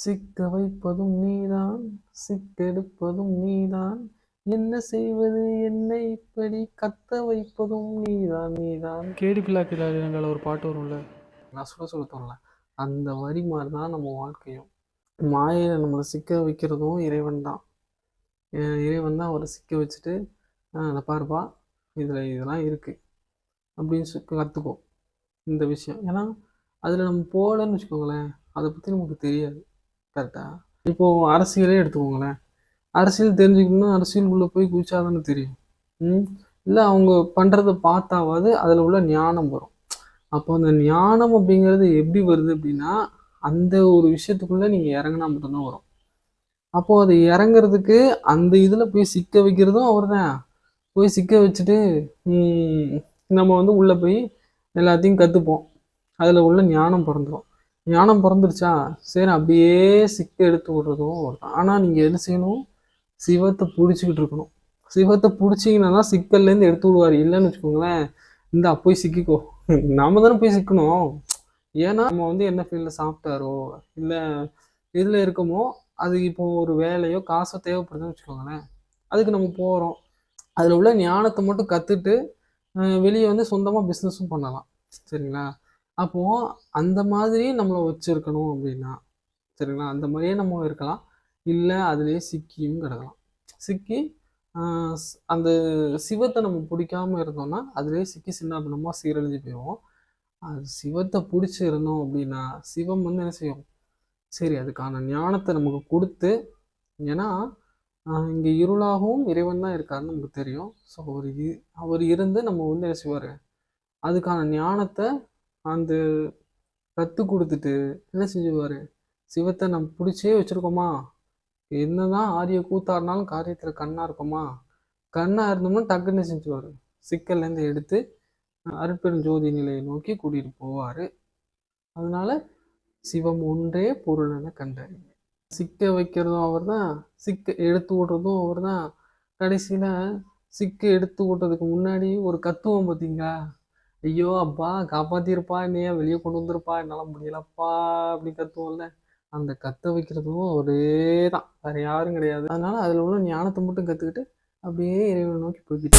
சிக்க வைப்பதும் நீதான் சிக்கெடுப்பதும் நீதான். என்ன செய்வது என்னை இப்படி கத்த வைப்பதும் நீதான் நீதான். கேடி பிள்ளா கிளாரினங்கள ஒரு பாட்டு வரும்ல? நான் சொல்ல சொல்ல தோணல. அந்த வரி மாதிரி தான் நம்ம வாழ்க்கையும். மாயையில் நம்மளை சிக்க வைக்கிறதும் இறைவன் தான். இறைவன் தான் அவரை சிக்க வச்சுட்டு "ஆஹ் அதை பாருப்பா இதில் இதெல்லாம் இருக்குது அப்படின்னு சொல்லி கற்றுக்கோ இந்த விஷயம். ஏன்னா அதில் நம்ம போகலன்னு வச்சுக்கோங்களேன் அதை பற்றி நமக்கு தெரியாது. கரெக்டாக இப்போது அரசியலே எடுத்துக்கோங்களேன். அரசியல் தெரிஞ்சுக்கணும்னா அரசியலுக்குள்ளே போய் குதிச்சாதானே தெரியும். ம்? இல்லை அவங்க பண்ணுறத பார்த்தாவது அதில் உள்ள ஞானம் வரும். அப்போ அந்த ஞானம் அப்படிங்கிறது எப்படி வருது அப்படின்னா அந்த ஒரு விஷயத்துக்குள்ளே நீங்கள் இறங்குனா மட்டும்தான் வரும். அப்போது அது இறங்குறதுக்கு அந்த இதில் போய் சிக்க வைக்கிறதும் அவர் தான் போய் சிக்க வச்சுட்டு நம்ம வந்து உள்ளே போய் எல்லாத்தையும் கற்றுப்போம் அதில் உள்ள ஞானம் பிறந்துடும் ஞானம் பிறந்துருச்சா சரி அப்படியே சிக்க எடுத்து விடுறதும் ஆனால் நீங்கள் என்ன செய்யணும்? சிவத்தை பிடிச்சிக்கிட்டு இருக்கணும். சிவத்தை பிடிச்சிங்கன்னா தான் சிக்கல்லேருந்து எடுத்து விடுவார். இல்லைன்னு வச்சுக்கோங்களேன் இந்த போய் சிக்கிக்கோ. நாம தானே போய் சிக்கணும். ஏன்னா நம்ம வந்து என்ன ஃபீல்டில் சாப்பிட்டாரோ இல்லை இதில் இருக்கமோ அது இப்போ ஒரு வேலையோ காசோ தேவைப்படுதுன்னு வச்சுக்கோங்களேன் அதுக்கு நம்ம போகிறோம் அதில் உள்ள ஞானத்தை மட்டும் கற்றுட்டு வெளியே வந்து சொந்தமாக பிஸ்னஸும் பண்ணலாம். சரிங்களா? அப்போது அந்த மாதிரி நம்மளை வச்சுருக்கணும் அப்படின்னா சரிங்களா? அந்த மாதிரியே நம்ம இருக்கலாம். இல்லை அதுலேயே சிக்கியும் கிடக்கலாம் சிக்கி அந்த சிவத்தை நம்ம பிடிக்காம இருந்தோம்னா அதுலேயே சிக்கி சின்ன பின்னமாக சீரழிஞ்சு போயிடுவோம் அது சிவத்தை பிடிச்சி இருந்தோம் அப்படின்னா சிவம் வந்து என்ன செய்யும்? சரி அதுக்கான ஞானத்தை நமக்கு கொடுத்து ஏன்னா இங்கே இருளாகவும் இறைவன் தான் இருக்காருன்னு நமக்கு தெரியும். ஸோ அவர் இ- அவர் இருந்து நம்ம வந்து என்ன செய்வார்? அதுக்கான ஞானத்தை அந்த கற்றுக் கொடுத்துட்டு என்ன செஞ்சுவார் சிவத்தை நம்ம பிடிச்சே வச்சுருக்கோமா? என்னதான் ஆரிய கூத்தாடினாலும் காரியத்தில் கண்ணாக இருக்கோமா? கண்ணாக இருந்தோம்னா டக்குன்னு செஞ்சுவார் சிக்கல்லேருந்து எடுத்து அருட்பெரும் ஜோதி நிலையை நோக்கி கூட்டிகிட்டு போவார். அதனால சிவம் ஒன்றே பொருள் என கண்டறிங்க சிக்க வைக்கிறதும் அவர் தான் சிக்க எடுத்து ஓட்டுறதும் அவர் தான் கடைசியில் சிக்க எடுத்து ஓட்டுறதுக்கு முன்னாடி ஒரு கத்துவோம் பார்த்தீங்களா ஐயோ அப்பா காப்பாத்திருப்பா என்னைய வெளியே கொண்டு வந்திருப்பா என்னால் முடியலப்பா அப்படி கத்துவோம்ல. அந்த கத்த வைக்கிறதும் ஒரே தான் வேற யாரும் கிடையாது. அதனால அதில் உள்ள ஞானத்தை மட்டும் கற்றுக்கிட்டு அப்படியே இறைவனை நோக்கி போய்கிட்டு